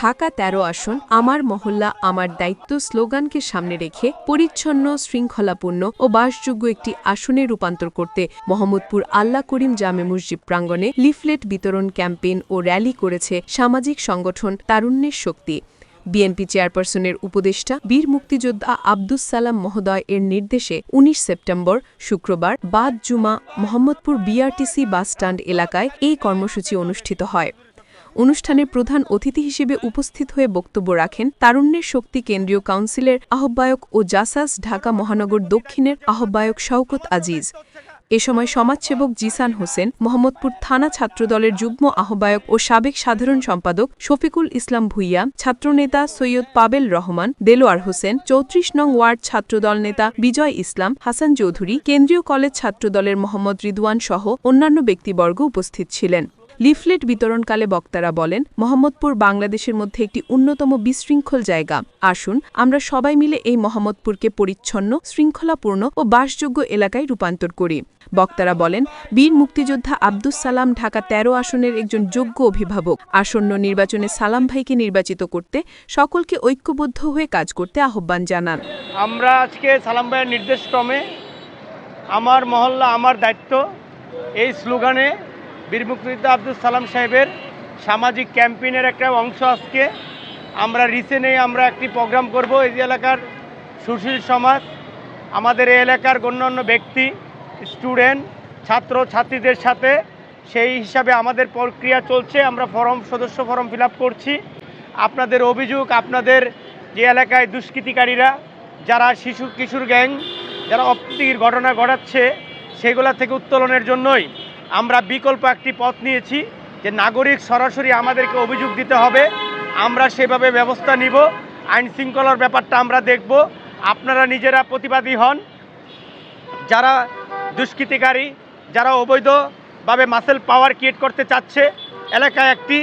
ঢাকা তেরো আসন আমার মহল্লা আমার দায়িত্ব স্লোগানকে সামনে রেখে পরিচ্ছন্ন শৃঙ্খলাপূর্ণ ও বাসযোগ্য একটি আসনে রূপান্তর করতে মোহাম্মদপুর আল্লাহ করিম জামে মসজিদ প্রাঙ্গণে লিফলেট বিতরণ ক্যাম্পেইন ও র্যালি করেছে সামাজিক সংগঠন তারুণ্যের শক্তি। বিএনপি চেয়ারপারসনের উপদেষ্টা বীর মুক্তিযোদ্ধা আব্দুস সালাম মহোদয় এর নির্দেশে ১৯ সেপ্টেম্বর শুক্রবার বাদ জুমা মোহাম্মদপুর বিআরটিসি বাসস্ট্যান্ড এলাকায় এই কর্মসূচি অনুষ্ঠিত হয়। অনুষ্ঠানে প্রধান অতিথি হিসেবে উপস্থিত হয়ে বক্তব্য রাখেন তারুণ্যের শক্তি কেন্দ্রীয় কাউন্সিলের আহ্বায়ক ও জাসাস ঢাকা মহানগর দক্ষিণের আহ্বায়ক শওকত আজিজ। এ সময় সমাজসেবক জিসান হোসেন, মোহাম্মদপুর থানা ছাত্রদলের যুগ্ম আহ্বায়ক ও সাবেক সাধারণ সম্পাদক শফিকুল ইসলাম ভুইয়া, ছাত্রনেতা সৈয়দ পাবেল রহমান, দেলোয়ার হোসেন, চৌত্রিশ নং ওয়ার্ড ছাত্রদল নেতা বিজয় ইসলাম, হাসান চৌধুরী, কেন্দ্রীয় কলেজ ছাত্রদলের মোহাম্মদ রিদওয়ান সহ অন্যান্য ব্যক্তিবর্গ উপস্থিত ছিলেন। লিফলেট বিতরণকালে বক্তারা বলেন, মোহাম্মদপুর বাংলাদেশের মধ্যে একটি অন্যতম বিশৃঙ্খল জায়গা। আসুন, আমরা সবাই মিলে এই মোহাম্মদপুরকে পরিচ্ছন্ন, শৃঙ্খলাপূর্ণ ও বাসযোগ্য এলাকায় রূপান্তর করি। বক্তারা বলেন, বীর মুক্তিযোদ্ধা আব্দুস সালাম ঢাকা তেরো আসনের একজন যোগ্য অভিভাবক। আসন্ন নির্বাচনে সালাম ভাইকে নির্বাচিত করতে সকলকে ঐক্যবদ্ধ হয়ে কাজ করতে আহ্বান জানান। আমরা আজকে সালাম ভাইয়ের নির্দেশক্রমে আমার মহল্লা, আমার দায়িত্ব এই স্লোগানে বীর মুক্তিযোদ্ধা আব্দুল সালাম সাহেবের সামাজিক ক্যাম্পেইনের একটা অংশ আজকে। আমরা রিসেন্টে আমরা একটি প্রোগ্রাম করব, এই এলাকার সুশীল সমাজ, আমাদের এই এলাকার গণ্যমান্য ব্যক্তি স্টুডেন্ট ছাত্র, ছাত্রীদের সাথে। সেই হিসাবে আমাদের প্রক্রিয়া চলছে, আমরা ফরম সদস্য ফর্ম ফিল করছি। আপনাদের অভিযোগ, আপনাদের যে এলাকায় দুষ্কৃতিকারীরা, যারা শিশু, কিশোর গ্যাং, যারা অপ্রীতির ঘটনা ঘটাচ্ছে, সেগুলা থেকে উত্তোলনের জন্যই আমরা বিকল্প একটি পথ নিয়েছি যে নাগরিক সরাসরি আমাদেরকে অভিযোগ দিতে হবে। আমরা সেভাবে ব্যবস্থা নিব। আইন শৃঙ্খলার ব্যাপারটা আমরা দেখব। আপনারা নিজেরা প্রতিবাদী হন। যারা দুষ্কৃতিকারী, যারা অবৈধভাবে মাসেল পাওয়ার ক্রিয়েট করতে চাচ্ছে, এলাকায় একটি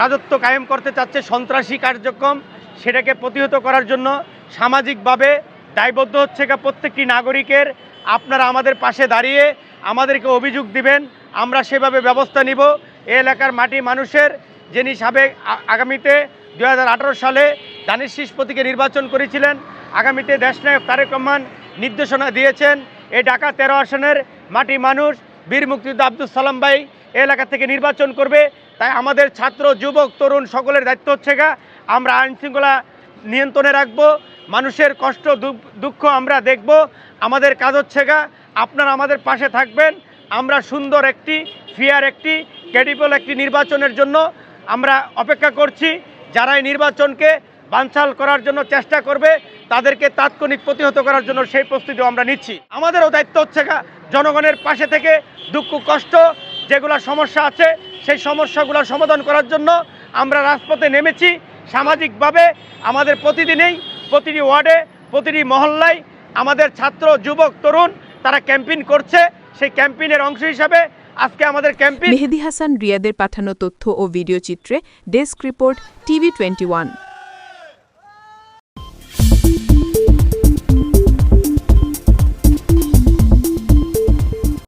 রাজত্ব কায়েম করতে চাচ্ছে সন্ত্রাসী কার্যক্রম, সেটাকে প্রতিহত করার জন্য সামাজিকভাবে দায়বদ্ধ হচ্ছে প্রত্যেকটি নাগরিকের আপনারা আমাদের পাশে দাঁড়িয়ে আমাদেরকে অভিযোগ দিবেন, আমরা সেভাবে ব্যবস্থা নিব। এই এলাকার মাটি মানুষের, যিনি সাবেক আগামীতে দু হাজার আঠেরো সালে দানিশ শীষ প্রতীকে নির্বাচন করেছিলেন, আগামীতে দেশনায়ক তারেক রহমান নির্দেশনা দিয়েছেন, এ ঢাকা তেরো আসনের মাটি মানুষ, বীর মুক্তিযোদ্ধা আব্দুল সালাম ভাই এলাকা থেকে নির্বাচন করবে। তাই আমাদের ছাত্র, যুবক, তরুণ সকলের দায়িত্ব হচ্ছে গা, আমরা আইনশৃঙ্খলা নিয়ন্ত্রণে রাখব। মানুষের কষ্ট, দুঃখ- আমরা দেখব। আমাদের কাজ হচ্ছে গা, আপনারা আমাদের পাশে থাকবেন। আমরা সুন্দর একটি ফেয়ার একটি ক্রেডিবল একটি নির্বাচনের জন্য আমরা অপেক্ষা করছি। যারা এই নির্বাচনকে বানচাল করার জন্য চেষ্টা করবে, তাদেরকে তাৎক্ষণিক প্রতিহত করার জন্য সেই প্রস্তুতিও আমরা নিচ্ছি। আমাদেরও দায়িত্ব হচ্ছে জনগণের পাশে থেকে দুঃখ, কষ্ট যেগুলো সমস্যা আছে, সেই সমস্যাগুলো সমাধান করার জন্য আমরা রাজপথে নেমেছি। সামাজিকভাবে আমাদের প্রতিদিনেই প্রতিটি ওয়ার্ডে, প্রতিটি মহল্লায় আমাদের ছাত্র, যুবক, তরুণ তারা ক্যাম্পেইন করছে। সেই ক্যাম্পেইনের অংশ হিসাবে আজকে আমাদের ক্যাম্পেইন মেহেদি হাসান রিয়াদের পাঠানো তথ্য ও ভিডিও চিত্রে ডেস্ক রিপোর্ট টিভি টোয়েন্টি